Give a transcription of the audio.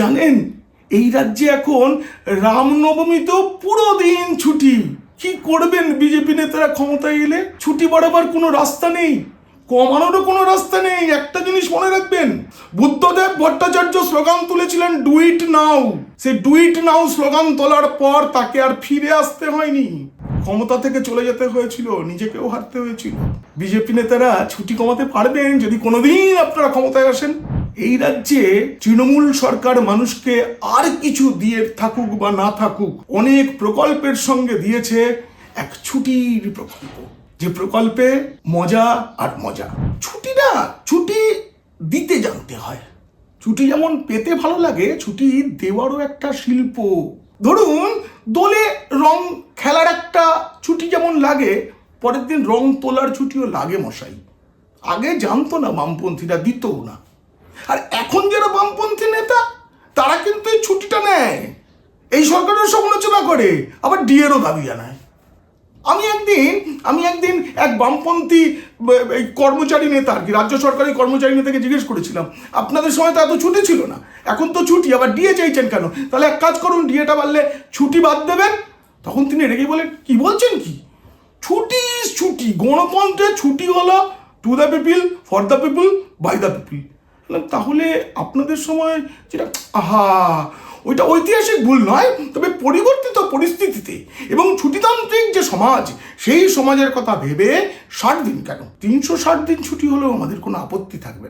জানেন? এই রাজ্যে এখন রামনবমীতেও পুরো দিন ছুটি। কি করবেন বিজেপি নেতারা ক্ষমতায় এলে? ছুটি বাড়াবার কোনো রাস্তা নেই। কমানোরও কোনো রাস্তা নেই। একটা জিনিস মনে রাখবেন, বুদ্ধদেব ভট্টাচার্য স্লোগান তুলেছিলেন ডুইট নাও সে ডুইট নাও স্লোগান তোলার পর তাকে আর ফিরে আসতে হয়নি। ক্ষমতা থেকে চলে যেতে হয়েছিল, নিজেকেও হারতে হয়েছিল। বিজেপি নেতারা ছুটি কমাতে পারবেন যদি কোনোদিন আপনারা ক্ষমতায় আসেন। এই রাজ্যে তৃণমূল সরকার মানুষকে আর কিছু দিয়ে থাকুক বা না থাকুক, অনেক প্রকল্পের সঙ্গে দিয়েছে এক ছুটির প্রকল্প। যে প্রকল্পে মজা আর মজা। ছুটি না, ছুটি দিতে জানতে হয়। ছুটি যেমন পেতে ভালো লাগে, ছুটি দেওয়ারও একটা শিল্প। ধরুন, দোলে রং খেলার একটা ছুটি যেমন লাগে, পরের দিন রং তোলার ছুটিও লাগে মশাই। আগে জানতো না বামপন্থীরা, দিতও না। আর এখন যারা বামপন্থী নেতা, তারা কিন্তু এই ছুটিটা নেয়। এই সরকারের সমালোচনা করে, আবার ডিএরও দাবি জানায়। আমি একদিন আমি একদিন এক বামপন্থী এই কর্মচারী নেতা আর কি, রাজ্য সরকারি কর্মচারী নেতাকে জিজ্ঞেস করেছিলাম, আপনাদের সময় তো এত ছুটি ছিল না, এখন তো ছুটি, আবার ডিএ চাইছেন কেন? তাহলে এক কাজ করুন ডিএটা বাড়লে ছুটি বাদ দেবেন। তখন তিনি রেগে বলেন কি বলছেন কি? ছুটি ছুটি, গণতন্ত্রের ছুটি হলো to the people for the people by the people তাহলে আপনাদের সময় যেটা, আহা, ওইটা ঐতিহাসিক ভুল নয়, তবে পরিবর্তিত পরিস্থিতিতে এবং ছুটিতান্ত্রিক যে সমাজ, সেই সমাজের কথা ভেবে ষাট দিন কেন? তিনশো ষাট দিন ছুটি হলেও আমাদের কোনো আপত্তি থাকবে না।